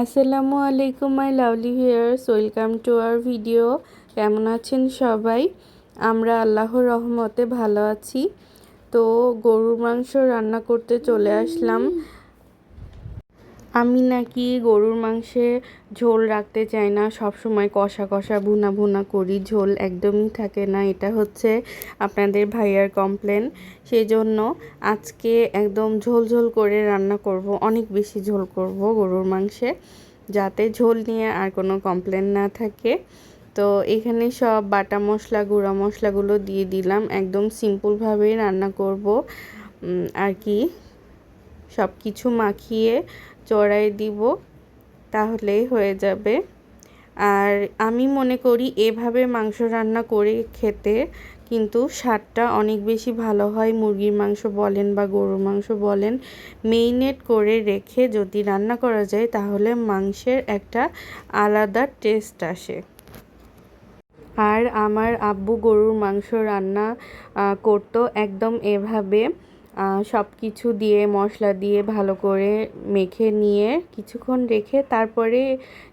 আসসালামু আলাইকুম, my lovely viewers welcome to our video. কেমন আছেন সবাই? আমরা আল্লাহর রহমতে ভালো আছি। তো গরুর মাংস রান্না করতে চলে আসলাম। আমি নাকি গরুর মাংসে ঝোল রাখতে চাই না, সব সময় কষা কষা, ভুনা ভুনা করি, ঝোল একদমই থাকে না। এটা হচ্ছে আপনাদের ভাইয়ার কমপ্লেন সেই জন্য আজকে একদম ঝোল ঝোল করে রান্না করব, অনেক বেশি ঝোল করব গরুর মাংসে, যাতে ঝোল নিয়ে আর কোনো কমপ্লেন না থাকে। তো এখানে সব বাটা মশলা, গুঁড়া মশলাগুলো দিয়ে দিলাম, একদম সিম্পলভাবেই রান্না করব। আর কি সব কিছু মাখিয়ে চড়াই দিব, তাহলেই হয়ে যাবে। আর আমি মনে করি এভাবে মাংস রান্না করে খেতে কিন্তু স্বাদটা অনেক বেশি ভালো হয়। মুরগির মাংস বলেন বা গরুর মাংস বলেন মেইনেট করে রেখে যদি রান্না করা যায় তাহলে মাংসের একটা আলাদা টেস্ট আসে। আর আমার আব্বু গরুর মাংস রান্না করতো একদম এভাবে। সব কিছু দিয়ে, মশলা দিয়ে ভালো করে মেখে নিয়ে কিছুক্ষণ রেখে তারপরে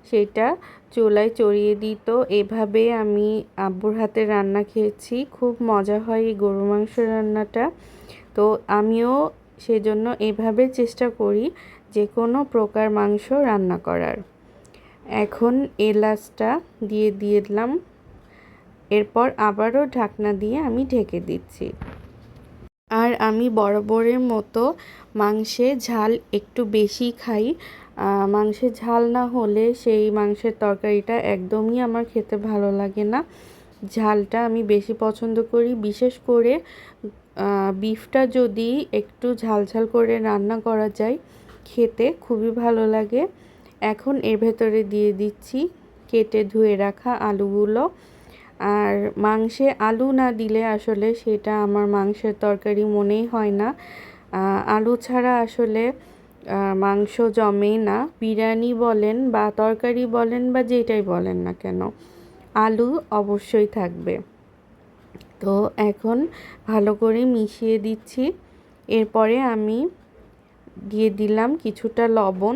সেটা চুলায় চড়িয়ে দিত এভাবে আমি আব্বুর হাতে রান্না খেয়েছি। খুব মজা হয় এই গরু মাংস রান্নাটা। তো আমিও সেজন্য এভাবে চেষ্টা করি যে কোনো প্রকার মাংস রান্না করার। এখন এলাচটা দিয়ে দিলাম। এরপর আবারও ঢাকনা দিয়ে আমি ঢেকে দিচ্ছি। আর আমি বরাবরের মতো মাংসে ঝাল একটু বেশি খাই। মাংসে ঝাল না হলে সেই মাংসের তরকারিটা একদমই আমার খেতে ভালো লাগে না। ঝালটা আমি বেশি পছন্দ করি। বিশেষ করে বিফটা যদি একটু ঝাল ঝাল করে রান্না করা যায়, খেতে খুবই ভালো লাগে। এখন এর ভেতরে দিয়ে দিচ্ছি কেটে ধুয়ে রাখা আলুগুলো। আর মাংসে আলু না দিলে আসলে সেটা আমার মাংসের তরকারি মনেই হয় না। আলু ছাড়া আসলে মাংস জমে না। বিরিয়ানি বলেন বা তরকারি বলেন বা যেটাই বলেন না কেন, আলু অবশ্যই থাকবে। তো এখন ভালো করে মিশিয়ে দিচ্ছি। এরপরে আমি দিয়ে দিলাম কিছুটা লবণ।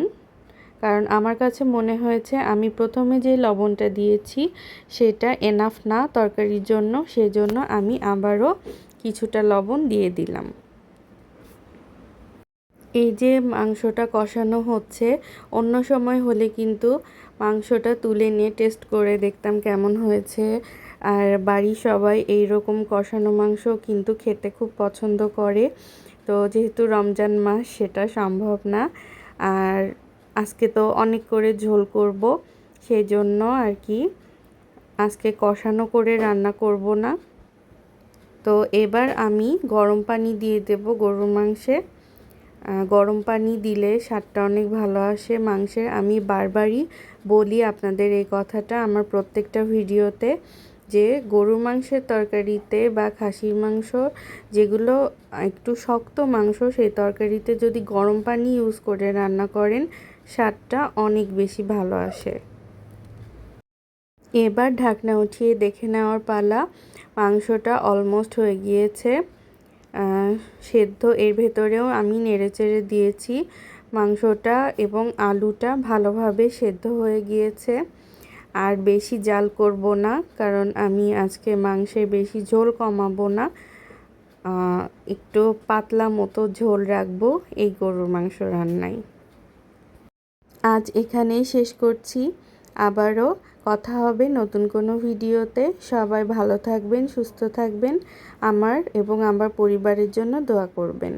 কারণ আমার কাছে মনে হয়েছে আমি প্রথমে যে লবণটা দিয়েছি সেটা এনাফ না তরকারির জন্য, সেজন্য আমি আবারও কিছুটা লবণ দিয়ে দিলাম। এই যে মাংসটা কষানো হচ্ছে, অন্য সময় হলে কিন্তু মাংসটা তুলে নিয়ে টেস্ট করে দেখতাম কেমন হয়েছে। আর বাড়ির সবাই এই রকম কষানো মাংস কিন্তু খেতে খুব পছন্দ করে। তো যেহেতু রমজান মাস, সেটা সম্ভব না। আর আজকে তো অনেক করে ঝোল করব সেই জন্য আর কি। আজকে কষানো করে রান্না করব না। তো এবার আমি গরম পানি দিয়ে দেব গরুর মাংসে। গরম পানি দিলে স্বাদটা অনেক ভালো আসে মাংসের। আমি বারবারই বলি আপনাদের এই কথাটা আমার প্রত্যেকটা ভিডিওতে যে গরুর মাংসের তরকারিতে বা খাসির মাংস যেগুলো একটু শক্ত মাংস, সেই তরকারিতে যদি গরম পানি ইউজ করে রান্না করেন স্বাদটা অনেক বেশি ভালো আসে। এবার ঢাকনা উঠিয়ে দেখে নেওয়ার পালা, মাংসটা অলমোস্ট হয়ে গিয়েছে। সেদ্ধ, এর ভেতরেও আমি নেড়েচেড়ে দিয়েছি। মাংসটা এবং আলুটা ভালোভাবে সেদ্ধ হয়ে গিয়েছে। আর বেশি জাল করব না, কারণ আমি আজকে মাংসে বেশি ঝোল কমাবো না। একটু পাতলা মতো ঝোল রাখব এই গরুর মাংস রান্নায়। আজ এখানেই শেষ করছি। আবারও কথা হবে নতুন কোনো ভিডিওতে। সবাই ভালো থাকবেন, সুস্থ থাকবেন। আমার এবং আমার পরিবারের জন্য দোয়া করবেন।